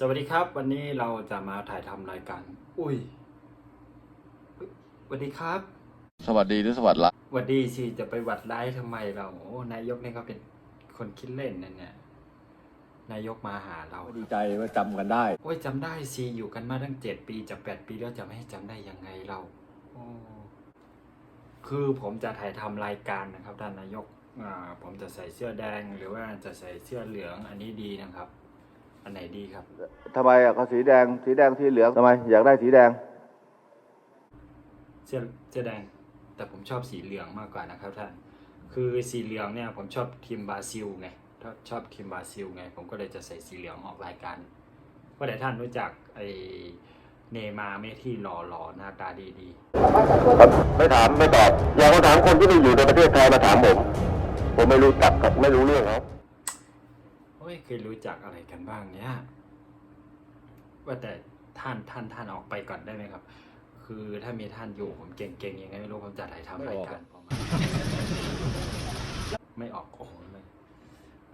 สวัสดีครับ วันนี้เราจะมาถ่ายทำรายการ อุ้ยอุ๊ยสวัสดีครับ สวัสดีหรือสวัสดีละสวัสดีสิจะไปหวัดร้ายทำไมเราโอ้นายกนี่เขาเป็นคนคิดเล่นนั่นเนี่ยนายกมาหาเราดีใจว่าจำกันได้โอ้ยจำได้สิอยู่กันมาตั้งเจ็ดปีจะแปดปีแล้วจะไม่ให้จำได้ยังไงเราโอ้คือผมจะถ่ายทำรายการนะครับท่านนายกอ่าผมจะใส่เสื้อแดงหรือว่าจะใส่เสื้อเหลืองอันนี้ดีนะครับ อันไหนดีครับ ทำไมอะก็สีแดง สีแดงสีเหลืองทำไม อยากได้สีแดง เสื้อเสื้อแดง แต่ผมชอบสีเหลืองมากกว่านะครับท่าน คือสีเหลืองเนี่ยผมชอบทีมบราซิลไงถ้าชอบทีมบราซิลไง ผมก็เลยจะใส่สีเหลืองออกรายการว่าแต่ท่านรู้จักไอเนย์มาร์ไหม่ที่หล่อหล่อๆหน้าตาดีดีไม่ถามไม่ตอบ อย่ามาถามคนที่ไม่อยู่ในประเทศไทยมาถามผม ผมไม่รู้จักกับไม่รู้เรื่องเขาๆโอ้ยเคยรู้จักอะไรกันบ้างเนี่ยว่าแต่ท่านท่านท่านออกไปก่อนได้ไหมครับ คือถ้ามีท่านอยู่ผมเก่งๆยังไงไม่รู้ผมจะถ่ายทำรายการประมาณไม่ออกโอ้โหไม่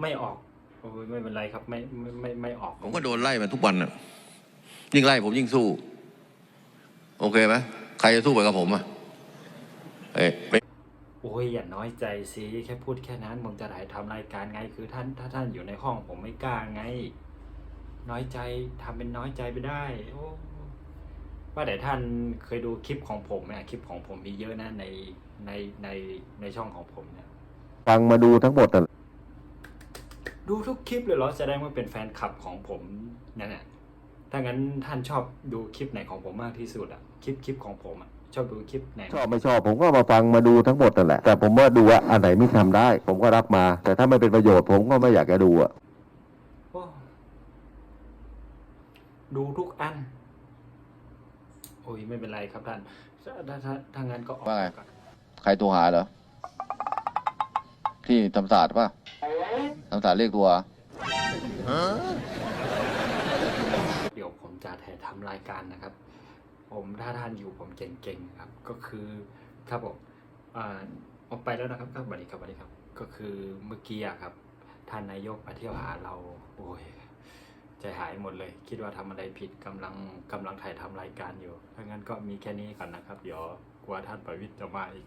ไม่ออกโอ้ยไม่เป็นไรครับ ไม่ไม่ไม่ไม่ออกผมก็โดนไล่มาทุกวันน่ะยิ่งไล่ผมยิ่งสู้ โอเคไหมใครจะสู้ไปกับผมอะเอ้ยไม่โอ้ยอย่าน้อยใจสิแค่พูดแค่นั้นผมจะถ่ายทำรายการไงคือท่านถ้าท่านอยู่ในห้องผมไม่กล้าไง น้อยใจทำเป็นน้อยใจไปได้โอ้ว่าแต่ท่านเคยดูคลิปของผมไหมคลิปของผมมีเยอะนะในในในในช่องของผมเนี่ยฟังมาดูทั้งหมดน่ะดูทุกคลิปเลยเหรอแสดงว่าเป็นแฟนคลับของผมนั่นแหละถ้างั้นท่านชอบดูคลิปไหนของผมมากที่สุดอะคลิปคลิปของผมอะ ชอบดูคลิปไหนชอบไม่ชอบผมก็มาฟังมาดูทั้งหมดนั่นแหละ แต่ผมว่าดูว่าอันไหนไม่ทำได้ ผมก็รับมา แต่ถ้าไม่เป็นประโยชน์ผมก็ไม่อยากจะดูอะโอ้ดูทุกอัน โอ้ยไม่เป็นไรครับท่านถ้าถ้าถ้าถ้างั้นก็ออกว่าไง ก่อนใครตัวหาเหรอ ที่ธรรมศาสตร์ป่ะธรรมศาสตร์เรียกตัว เดี๋ยวผมจะถ่ายทำรายการนะครับ ผมถ้าท่านอยู่ผมเก่งๆครับ ก็คือครับผมอ่าออกไปแล้วนะครับครับสวัสดีครับสวัสดีครับ ก็คือเมื่อกี้ครับ ท่านนายกมาเที่ยวหาเราโอ้ยใจหายหมดเลย คิดว่าทำอะไรผิดกำลังกำลังถ่ายทำรายการอยู่ถ้างั้นก็มีแค่นี้ก่อนนะครับ เดี๋ยวกลัวท่านประวิทย์จะมาอีก